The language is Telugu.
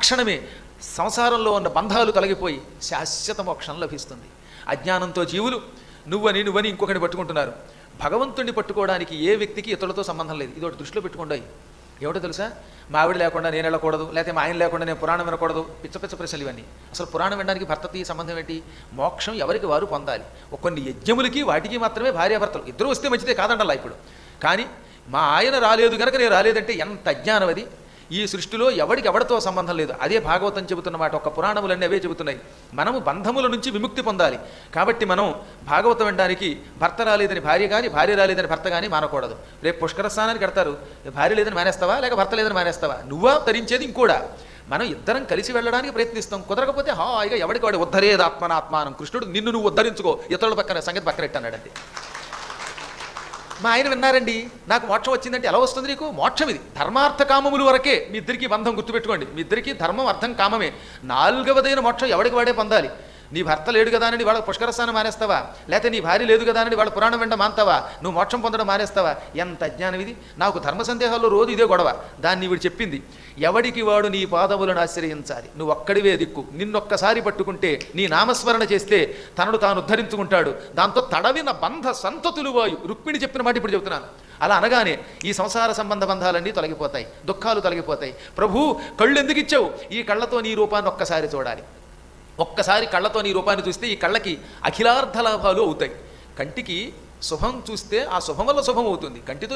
క్షణమే సంసారంలో ఉన్న బంధాలు తొలగిపోయి శాశ్వత మోక్షం లభిస్తుంది. అజ్ఞానంతో జీవులు నువ్వని నువ్వని ఇంకొకటి పట్టుకుంటున్నారు. భగవంతుడిని పట్టుకోవడానికి ఏ వ్యక్తికి ఇతరులతో సంబంధం లేదు. ఇది ఒకటి దృష్టిలో పెట్టుకోండి. ఏమిటో తెలుసా? మా ఆవిడ లేకుండా నేను వెళ్ళకూడదు లేకపోతే మా ఆయన లేకుండా నేను పురాణం వినకూడదు. పిచ్చ పిచ్చ ప్రశ్నలు ఇవన్నీ. అసలు పురాణం వినడానికి భర్తకి సంబంధం ఏంటి? మోక్షం ఎవరికి వారు పొందాలి? కొన్ని యజ్ఞములకి వాటికి మాత్రమే భార్యాభర్తలు. ఇద్దరు వస్తే మంచిదే కాదండల్లా ఇప్పుడు. కానీ మా ఆయన రాలేదు కనుక నేను రాలేదంటే ఎంత అజ్ఞానం అది ఈ సృష్టిలో ఎవడికి ఎవడితో సంబంధం లేదు. అదే భాగవతం చెబుతున్న మాట. ఒక పురాణములన్నీ అవే చెబుతున్నాయి. మనము బంధముల నుంచి విముక్తి పొందాలి. కాబట్టి మనం భాగవతం వినడానికి భర్త రాలేదని భార్య కానీ భార్య రాలేదని భర్త కానీ మానకూడదు. రేపు పుష్కర స్నానానికి కడతారు. భార్య లేదని మానేస్తావా? లేక భర్త లేదని మానేస్తావా? నువ్వా తరించేది ఇంకోడా? మనం ఇద్దరం కలిసి వెళ్ళడానికి ప్రయత్నిస్తాం. కుదరకపోతే హాయిగా ఎవడికి వాడు ఉద్ధరేది ఆత్మనాత్మానం. కృష్ణుడు నిన్ను నువ్వు ఉద్ధరించుకో. ఇతరుల పక్కన సంగతి పక్కన పెట్టానండి మా ఆయన విన్నారండి నాకు మోక్షం వచ్చిందంటే ఎలా వస్తుంది నీకు? మోక్షం ఇది. ధర్మార్థ కామములు వరకే మీ ఇద్దరికి బంధం గుర్తుపెట్టుకోండి. మీ ఇద్దరికి ధర్మం అర్థం కామమే. నాలుగవదైన మోక్షం ఎవడికి వాడే పొందాలి? నీ భర్త లేడు కదా అని వాళ్ళ పుష్కరస్థానం మానేస్తావా? లేకపోతే నీ భార్య లేదు కదా అని వాళ్ళ పురాణం వెంట మాంతావా నువ్వు మోక్షం పొందడం మానేస్తావా? ఎంత అజ్ఞానం ఇది? నాకు ధర్మ సందేహాల్లో రోజు ఇదే గొడవ. దాన్ని వీడు చెప్పింది. ఎవడికి వాడు నీ పాదములను ఆశ్రయించాలి? నువ్వు ఒక్కడివే దిక్కు. నిన్నొక్కసారి పట్టుకుంటే నీ నామస్మరణ చేస్తే తనడు తాను ఉద్ధరించుకుంటాడు. దాంతో తడవిన బంధ సంతతులు వాయు. రుక్మిణి చెప్పిన మాట ఇప్పుడు చెబుతున్నాను. అలా అనగానే ఈ సంసార సంబంధ బంధాలన్నీ తొలగిపోతాయి. దుఃఖాలు తొలగిపోతాయి. ప్రభు కళ్ళు ఎందుకు ఇచ్చావు? ఈ కళ్ళతో నీ రూపాన్ని ఒక్కసారి చూడాలి. ఒక్కసారి కళ్ళతో నీ రూపాన్ని చూస్తే ఈ కళ్ళకి అఖిలార్థ లాభాలు అవుతాయి. కంటికి శుభం చూస్తే ఆ శుభం వల్ల శుభం అవుతుంది. కంటితో